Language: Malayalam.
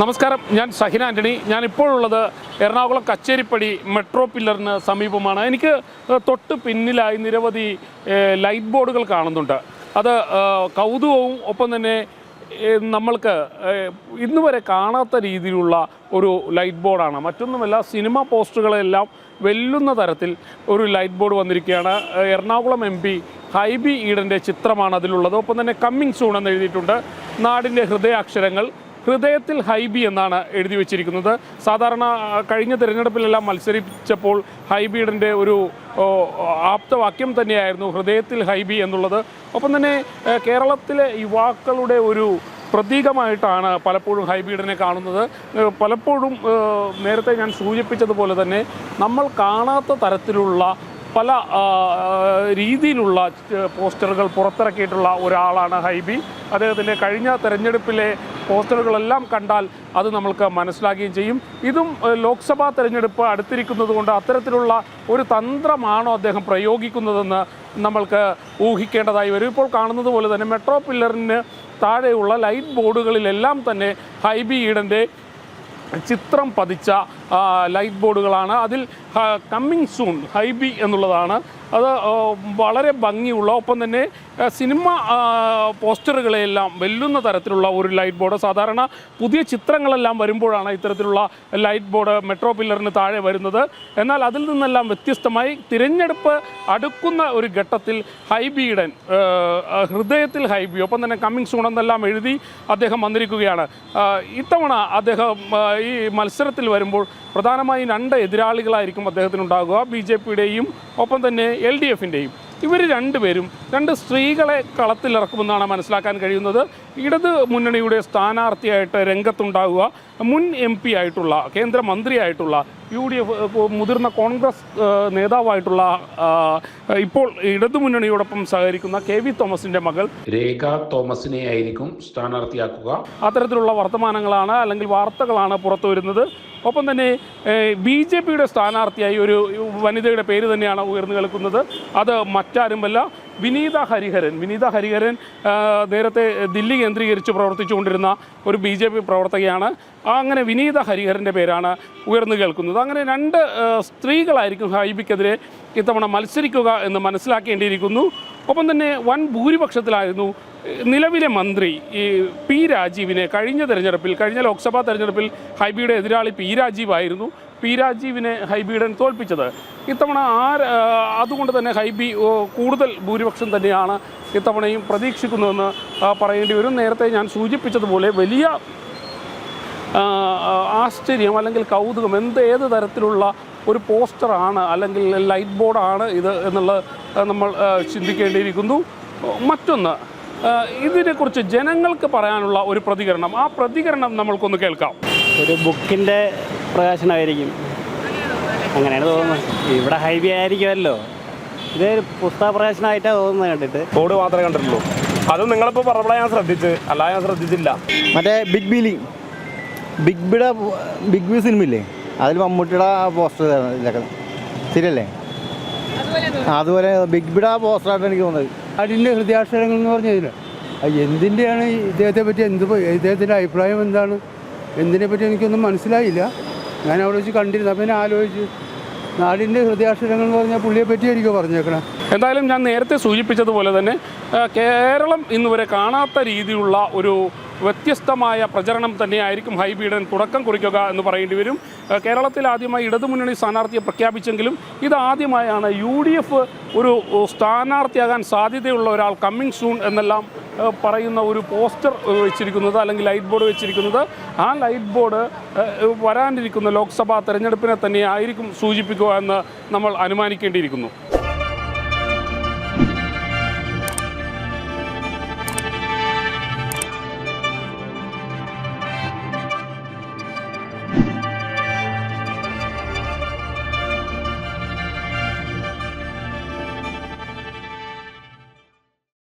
നമസ്കാരം ഞാൻ സഹിന ആന്റണി ഞാൻ ഇപ്പോഴുള്ളത് എറണാകുളം കച്ചേരിപ്പടി മെട്രോ പില്ലറിന് സമീപമാണ്. എനിക്ക് തൊട്ട് പിന്നിലായി നിരവധി ലൈറ്റ് ബോർഡുകൾ കാണുന്നുണ്ട്. അത് കൗതുകവും ഒപ്പം തന്നെ നമ്മൾക്ക് ഇന്ന് വരെ കാണാത്ത രീതിയിലുള്ള ഒരു ലൈറ്റ് ബോർഡാണ്. മറ്റൊന്നുമല്ല സിനിമ പോസ്റ്ററുകളെല്ലാം വെല്ലുന്ന തരത്തിൽ ഒരു ലൈറ്റ് ബോർഡ് വന്നിരിക്കുകയാണ്. എറണാകുളം എം പി ഹൈബി ഈഡന്റെ ചിത്രമാണ് അതിലുള്ളത്. ഒപ്പം തന്നെ കമ്മിങ് സൂൺ എന്ന് എഴുതിയിട്ടുണ്ട്. നാടിന്റെ ഹൃദയാക്ഷരങ്ങൾ ഹൃദയത്തിൽ ഹൈബി എന്നാണ് എഴുതി വെച്ചിരിക്കുന്നത്. സാധാരണ കഴിഞ്ഞ തിരഞ്ഞെടുപ്പിലെല്ലാം മത്സരിച്ചപ്പോൾ ഹൈബിയുടെ ഒരു ആപ്തവാക്യം തന്നെയായിരുന്നു ഹൃദയത്തിൽ ഹൈബി എന്നുള്ളത്. ഒപ്പം തന്നെ കേരളത്തിലെ യുവാക്കളുടെ ഒരു പ്രതീകമായിട്ടാണ് പലപ്പോഴും ഹൈബീഡിനെ കാണുന്നത്. പലപ്പോഴും നേരത്തെ ഞാൻ സൂചിപ്പിച്ചതുപോലെ തന്നെ നമ്മൾ കാണാത്ത തരത്തിലുള്ള പല രീതിയിലുള്ള പോസ്റ്ററുകൾ പുറത്തിറക്കിയിട്ടുള്ള ഒരാളാണ് ഹൈബി. അദ്ദേഹത്തിന്റെ കഴിഞ്ഞ തെരഞ്ഞെടുപ്പിലെ പോസ്റ്ററുകളെല്ലാം കണ്ടാൽ അത് നമ്മൾക്ക് മനസ്സിലാക്കുകയും ചെയ്യും. ഇതും ലോക്സഭാ തെരഞ്ഞെടുപ്പ് അടുത്തിരിക്കുന്നത് കൊണ്ട് അത്തരത്തിലുള്ള ഒരു തന്ത്രമാണോ അദ്ദേഹം പ്രയോഗിക്കുന്നതെന്ന് നമ്മൾക്ക് ഊഹിക്കേണ്ടതായി വരും. ഇപ്പോൾ കാണുന്നത് പോലെ തന്നെ മെട്രോ പില്ലറിന് താഴെയുള്ള ലൈറ്റ് ബോർഡുകളിലെല്ലാം തന്നെ ഹൈബി ഈഡന്റെ ചിത്രം പതിച്ച ലൈറ്റ് ബോർഡുകളാണ് അതിൽ കമ്മിങ് സൂൺ ഹൈബി എന്നുള്ളതാണ്. അത് വളരെ ഭംഗിയുള്ള ഒപ്പം തന്നെ സിനിമ പോസ്റ്ററുകളെയെല്ലാം വെല്ലുന്ന തരത്തിലുള്ള ഒരു ലൈറ്റ് ബോർഡ് സാധാരണ പുതിയ ചിത്രങ്ങളെല്ലാം വരുമ്പോഴാണ് ഇത്തരത്തിലുള്ള ലൈറ്റ് ബോർഡ് മെട്രോ പില്ലറിന് താഴെ വരുന്നത്. എന്നാൽ അതിൽ നിന്നെല്ലാം വ്യത്യസ്തമായി തിരഞ്ഞെടുപ്പ് അടുക്കുന്ന ഒരു ഘട്ടത്തിൽ ഹൈബിയിടൻ ഹൃദയത്തിൽ ഹൈബി ഒപ്പം തന്നെ കമ്മിങ് സൂൺ എന്നെല്ലാം എഴുതി അദ്ദേഹം വന്നിരിക്കുകയാണ്. ഇത്തവണ അദ്ദേഹം ഈ മത്സരത്തിൽ വരുമ്പോൾ പ്രധാനമായും രണ്ട് എതിരാളികളായിരിക്കും അദ്ദേഹത്തിനുണ്ടാകുക. ബി ജെ പിയുടെയും ഒപ്പം തന്നെ എൽ ഡി എഫിന്റെയും ഇവർ രണ്ടുപേരും രണ്ട് സ്ത്രീകളെ കളത്തിലിറക്കുമെന്നാണ് മനസ്സിലാക്കാൻ കഴിയുന്നത്. ഇടത് മുന്നണിയുടെ സ്ഥാനാർത്ഥിയായിട്ട് രംഗത്തുണ്ടാകുക. മുൻ എം പി ആയിട്ടുള്ള കേന്ദ്രമന്ത്രിയായിട്ടുള്ള യു ഡി എഫ് മുതിർന്ന കോൺഗ്രസ് നേതാവായിട്ടുള്ള ഇപ്പോൾ ഇടതു മുന്നണിയോടൊപ്പം സഹകരിക്കുന്ന കെ വി തോമസിന്റെ മകൾ. രേഖ തോമസിനെ ആയിരിക്കും സ്ഥാനാർത്ഥിയാക്കുക. അത്തരത്തിലുള്ള വർത്തമാനങ്ങളാണ് അല്ലെങ്കിൽ വാർത്തകളാണ് പുറത്തു വരുന്നത് ഒപ്പം തന്നെ ബി ജെ പിയുടെ സ്ഥാനാർത്ഥിയായി ഒരു വനിതയുടെ പേര് തന്നെയാണ് ഉയർന്നു കേൾക്കുന്നത്. അത് മറ്റാരുമല്ല വിനീത ഹരിഹരൻ. വിനീത ഹരിഹരൻ നേരത്തെ ദില്ലി കേന്ദ്രീകരിച്ച് പ്രവർത്തിച്ചുകൊണ്ടിരുന്ന ഒരു ബി ജെ പി പ്രവർത്തകയാണ്. അങ്ങനെ വിനീത ഹരിഹരന്റെ പേരാണ് ഉയർന്നു കേൾക്കുന്നത്. അങ്ങനെ രണ്ട് സ്ത്രീകളായിരിക്കും ഹൈബിക്കെതിരെ ഇത്തവണ മത്സരിക്കുക എന്ന് മനസ്സിലാക്കേണ്ടിയിരിക്കുന്നു. ഒപ്പം തന്നെ വൻ ഭൂരിപക്ഷത്തിലായിരുന്നു നിലവിലെ മന്ത്രി ഈ പി രാജീവിനെ കഴിഞ്ഞ തെരഞ്ഞെടുപ്പിൽ കഴിഞ്ഞ ലോക്സഭാ തെരഞ്ഞെടുപ്പിൽ ഹൈബിയുടെ എതിരാളി പി രാജീവായിരുന്നു. പി രാജീവിനെ ഹൈബിയുടൻ തോൽപ്പിച്ചത്. ഇത്തവണ ആ അതുകൊണ്ട് തന്നെ ഹൈബി കൂടുതൽ ഭൂരിപക്ഷം തന്നെയാണ് ഇത്തവണയും പ്രതീക്ഷിക്കുന്നതെന്ന് പറയേണ്ടി വരും. നേരത്തെ ഞാൻ സൂചിപ്പിച്ചതുപോലെ വലിയ ആശ്ചര്യം അല്ലെങ്കിൽ കൗതുകം എന്ത് ഏത് തരത്തിലുള്ള ഒരു പോസ്റ്ററാണ് അല്ലെങ്കിൽ ലൈറ്റ് ബോർഡാണ് ഇത് എന്നുള്ളത് നമ്മൾ ചിന്തിക്കേണ്ടിയിരിക്കുന്നു. മറ്റൊന്ന് ഇതിനെക്കുറിച്ച് ജനങ്ങൾക്ക് പറയാനുള്ള ഒരു പ്രതികരണം. ആ പ്രതികരണം നമ്മൾക്കൊന്ന് കേൾക്കാം. ഒരു ബുക്കിന്റെ പ്രകാശനമായിരിക്കും. അങ്ങനെയാണ് തോന്നുന്നത്. ഇവിടെ ഹൈവേ ആയിരിക്കുമല്ലോ. ഇത് പുസ്തക പ്രകാശനമായിട്ടാണ് തോന്നുന്നത് കണ്ടിട്ട്. ബോർഡ് മാത്രമേ കണ്ടിട്ടുള്ളൂ. അത് നിങ്ങളിപ്പോൾ പറഞ്ഞപ്പോഴാണ് ഞാൻ ശ്രദ്ധിച്ച്. അല്ല ഞാൻ ശ്രദ്ധിച്ചില്ല. മറ്റേ ബിഗ് ബിലി ബിഗ് ബിയുടെ ബിഗ് ബി സിനിമയില്ലേ അതിൽ മമ്മൂട്ടിയുടെ പോസ്റ്റർ ഇതൊക്കെ. ശരിയല്ലേ? അതുപോലെ ബിഗ് ബിഡ പോസ്റ്ററായിട്ട് എനിക്ക് തോന്നുന്നത്. അതിന്റെ ഹൃദയാക്ഷരങ്ങൾ എന്ന് പറഞ്ഞതിന് എന്തിന്റെയാണ് ഈ ഇദ്ദേഹത്തെ പറ്റി എന്ത് ഇദ്ദേഹത്തിന്റെ അഭിപ്രായം എന്താണ്? എന്തിനെ പറ്റി എനിക്കൊന്നും മനസ്സിലായില്ല. ഞാൻ അവിടെ വെച്ച് കണ്ടിരുന്നു. അപ്പം ഞാൻ ആലോചിച്ചു നാടിന്റെ ഹൃദയാക്ഷരങ്ങൾ എന്ന് പറഞ്ഞാൽ പുള്ളിയെ പറ്റിയായിരിക്കും പറഞ്ഞേക്കണേ? എന്തായാലും ഞാൻ നേരത്തെ സൂചിപ്പിച്ചതുപോലെ തന്നെ കേരളം ഇന്നുവരെ കാണാത്ത രീതിയിലുള്ള ഒരു വ്യത്യസ്തമായ പ്രചരണം തന്നെയായിരിക്കും ഹൈബീഡൻ തുടക്കം കുറിക്കുക എന്ന് പറയേണ്ടി വരും. കേരളത്തിൽ ആദ്യമായി ഇടതുമുന്നണി സ്ഥാനാർത്ഥിയെ പ്രഖ്യാപിച്ചെങ്കിലും ഇതാദ്യമായാണ് യു ഡി എഫ് ഒരു സ്ഥാനാർത്ഥിയാകാൻ സാധ്യതയുള്ള ഒരാൾ കമ്മിങ് സൂൺ എന്നെല്ലാം പറയുന്ന ഒരു പോസ്റ്റർ വെച്ചിരിക്കുന്നത് അല്ലെങ്കിൽ ലൈറ്റ് ബോർഡ് വെച്ചിരിക്കുന്നത്. ആ ലൈറ്റ് ബോർഡ് വരാനിരിക്കുന്ന ലോക്സഭാ തെരഞ്ഞെടുപ്പിനെ തന്നെ ആയിരിക്കും സൂചിപ്പിക്കുക എന്ന് നമ്മൾ അനുമാനിക്കേണ്ടിയിരിക്കുന്നു.